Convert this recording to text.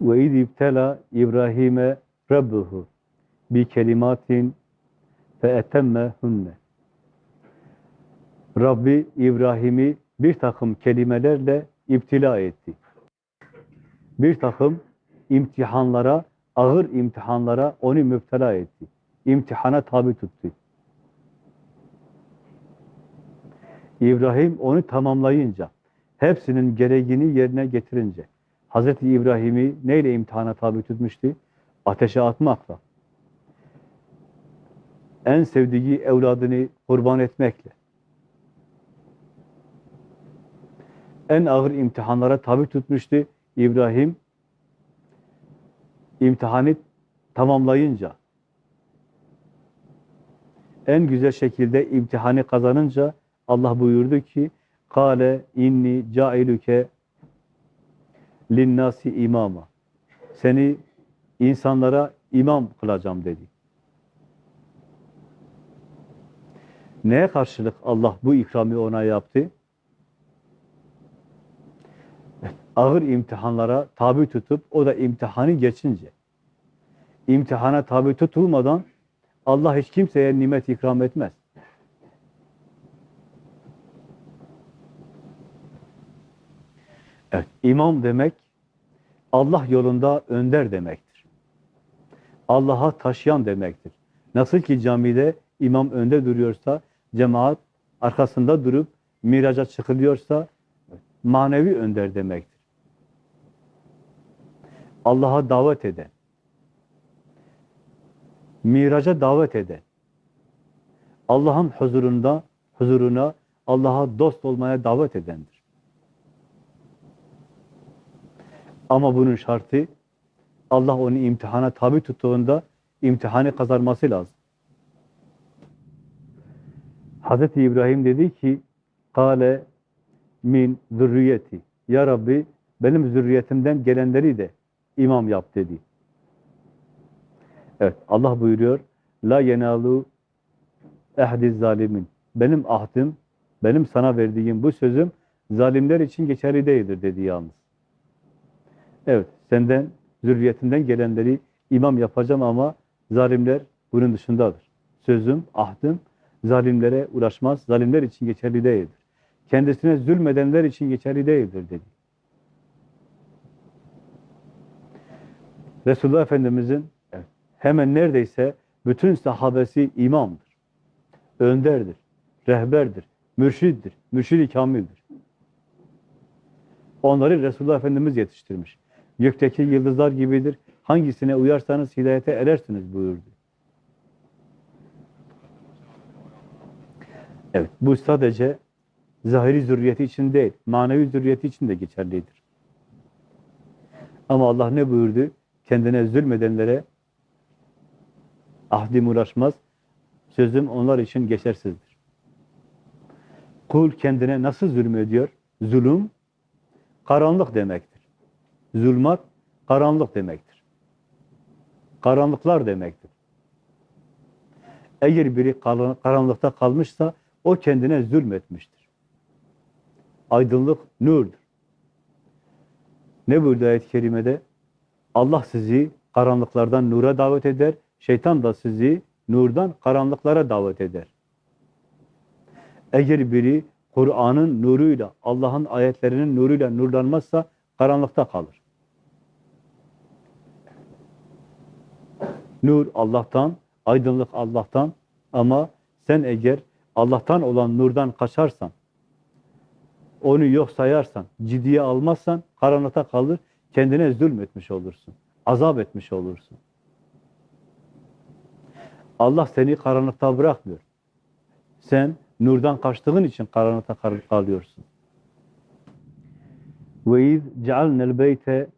Ve iz ibtela İbrahim'e rabbuhu bi kelimatin fe etemmehunne. Rabbi İbrahim'i bir takım kelimelerle iptila etti. Bir takım imtihanlara, ağır imtihanlara onu müptela etti. İmtihana tabi tuttu. İbrahim onu tamamlayınca, hepsinin gereğini yerine getirince, Hazreti İbrahim'i neyle imtihana tabi tutmuştu? Ateşe atmakla. En sevdiği evladını kurban etmekle. En ağır imtihanlara tabi tutmuştu İbrahim. imtihanı tamamlayınca, en güzel şekilde imtihanı kazanınca Allah buyurdu ki Kale inni cailuke linnasi imama. Seni insanlara imam kılacağım dedi. Neye karşılık Allah bu ikramı ona yaptı? Ağır imtihanlara tabi tutup o da imtihanı geçince imtihana tabi tutulmadan Allah hiç kimseye nimet ikram etmez. Evet, imam demek Allah yolunda önder demektir. Allah'a taşıyan demektir. Nasıl ki camide imam önde duruyorsa, cemaat arkasında durup miraca çıkılıyorsa manevi önder demektir. Allah'a davet eden, miraca davet eden, Allah'ın huzurunda, huzuruna, Allah'a dost olmaya davet edendir. Ama bunun şartı Allah onu imtihana tabi tuttuğunda imtihanı kazanması lazım. Hazreti İbrahim dedi ki Kale min zürriyeti Ya Rabbi benim zürriyetimden gelenleri de imam yap dedi. Evet Allah buyuruyor La yenalu ehdi zalimin Benim ahdim, benim sana verdiğim bu sözüm zalimler için geçerli değildir dedi yalnız. Evet, senden, zürriyetinden gelenleri imam yapacağım ama zalimler bunun dışındadır. Sözüm, ahdım zalimlere ulaşmaz, zalimler için geçerli değildir. Kendisine zulmedenler için geçerli değildir dedi. Resulullah Efendimizin hemen neredeyse bütün sahabesi imamdır. Önderdir, rehberdir, mürşiddir, mürşid-i kamildir. Onları Resulullah Efendimiz yetiştirmiş. Gökteki yıldızlar gibidir. Hangisine uyarsanız hidayete erersiniz buyurdu. Evet, bu sadece zahiri zürriyeti için değil, manevi zürriyeti için de geçerlidir. Ama Allah ne buyurdu? Kendine zulmedenlere ahdim uğraşmaz, sözüm onlar için geçersizdir. Kul kendine nasıl zulmediyor? Zulüm, karanlık demektir. Zulmat, karanlık demektir. Karanlıklar demektir. Eğer biri karanlıkta kalmışsa, o kendine zulmetmiştir. Aydınlık nurdur. Ne buyurdu ayet-i kerimede? Allah sizi karanlıklardan nura davet eder, şeytan da sizi nurdan karanlıklara davet eder. Eğer biri Kur'an'ın nuruyla, Allah'ın ayetlerinin nuruyla nurlanmazsa karanlıkta kalır. Nur Allah'tan, aydınlık Allah'tan ama sen eğer Allah'tan olan nurdan kaçarsan, onu yok sayarsan, ciddiye almazsan karanlıkta kalır, kendine zulmetmiş olursun. Azap etmiş olursun. Allah seni karanlıkta bırakmıyor. Sen nurdan kaçtığın için karanlıkta kalıyorsun. İz cealnel beyte